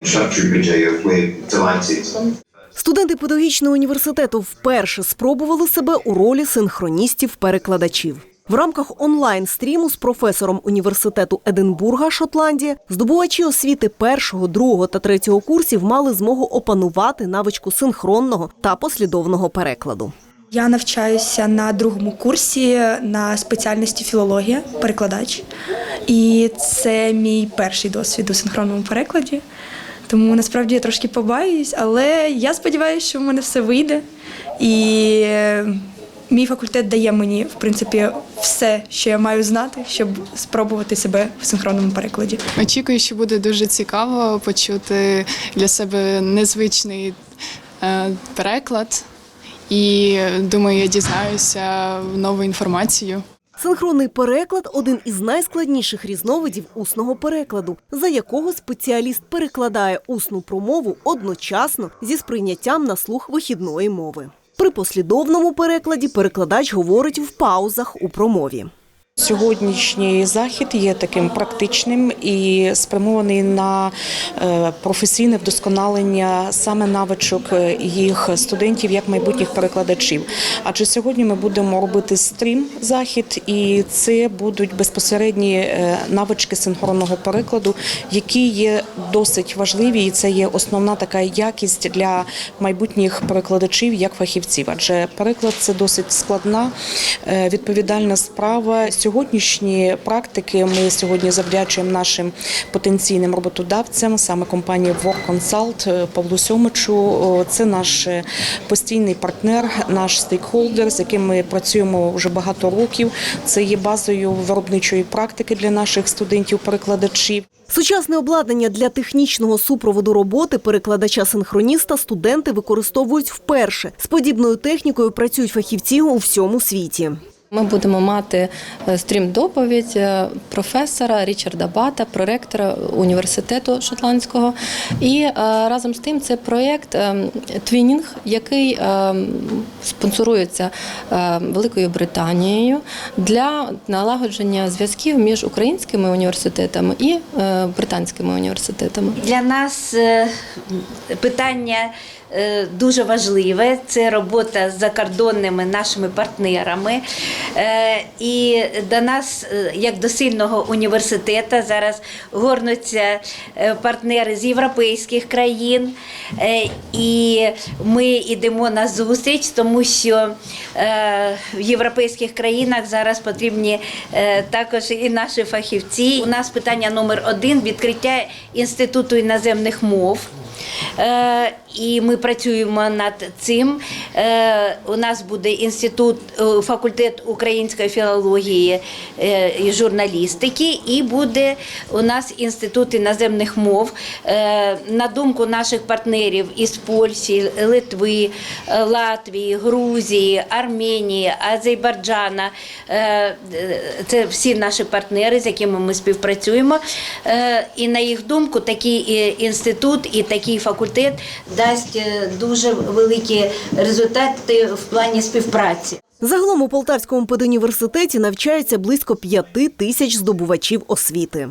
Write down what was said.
we're. Студенти педагогічного університету вперше спробували себе у ролі синхроністів-перекладачів. В рамках онлайн-стріму з професором університету Единбурга, Шотландія, здобувачі освіти першого, другого та третього курсів мали змогу опанувати навичку синхронного та послідовного перекладу. Я навчаюся на другому курсі на спеціальності філологія, перекладач. І це мій перший досвід у синхронному перекладі. Тому насправді я трошки побаюсь, але я сподіваюся, що в мене все вийде. І е, мій факультет дає мені, в принципі, все, що я маю знати, щоб спробувати себе в синхронному перекладі. Очікую, що буде дуже цікаво почути для себе незвичний е, переклад. І думаю, я дізнаюся нову інформацію. Синхронний переклад один із найскладніших різновидів усного перекладу, за якого спеціаліст перекладає усну промову одночасно зі сприйняттям на слух вихідної мови. При послідовному перекладі перекладач говорить в паузах у промові. Сьогоднішній захід є таким практичним і спрямований на е, професійне вдосконалення саме навичок е, їх студентів як майбутніх перекладачів. Адже сьогодні ми будемо робити стрім захід, і це будуть безпосередні е, навички синхронного перекладу, які є досить важливі, і це є основна така якість для майбутніх перекладачів як фахівців. Адже переклад це досить складна відповідальна справа. Сьогоднішні практики ми сьогодні завдячуємо нашим потенційним роботодавцям, саме компанії Work Consult е, Павлу Сьомичу. Це наш е, постійний партнер, наш стейкхолдер, з яким ми працюємо вже багато років. Це є базою виробничої практики для наших студентів-перекладачів. Сучасне обладнання для технічного супроводу роботи перекладача-синхроніста студенти використовують вперше. З подібною технікою працюють фахівці у всьому світі. Ми будемо мати е, стрім-доповідь е, професора Річарда Бата, проректора університету шотландського. І е, разом з тим це проєкт Твінінг, який е, спонсорується Великою Британією для налагодження зв'язків між українськими університетами і британськими університетами. Для нас питання дуже важливе. Це робота з закордонними нашими партнерами. Е, І до нас, е, як до сильного університету, зараз горнуться е, партнери з європейських країн. І ми йдемо на зустріч, тому що в європейських країнах зараз потрібні також і наші фахівці. У нас питання номер один відкриття інституту іноземних мов. І ми працюємо над цим. Е, У нас буде інститут, е, факультет української філології е, і журналістики, і буде у нас інститут іноземних мов. На думку наших партнерів із Польщі, Литви, Латвії, Грузії, Арменії, Азербайджана. Це всі наші партнери, з якими ми співпрацюємо. І на їх думку, такий інститут і такий факультет дасть е, дуже великі результати в плані співпраці. Загалом у Полтавському педуніверситеті навчається близько п'яти тисяч здобувачів освіти.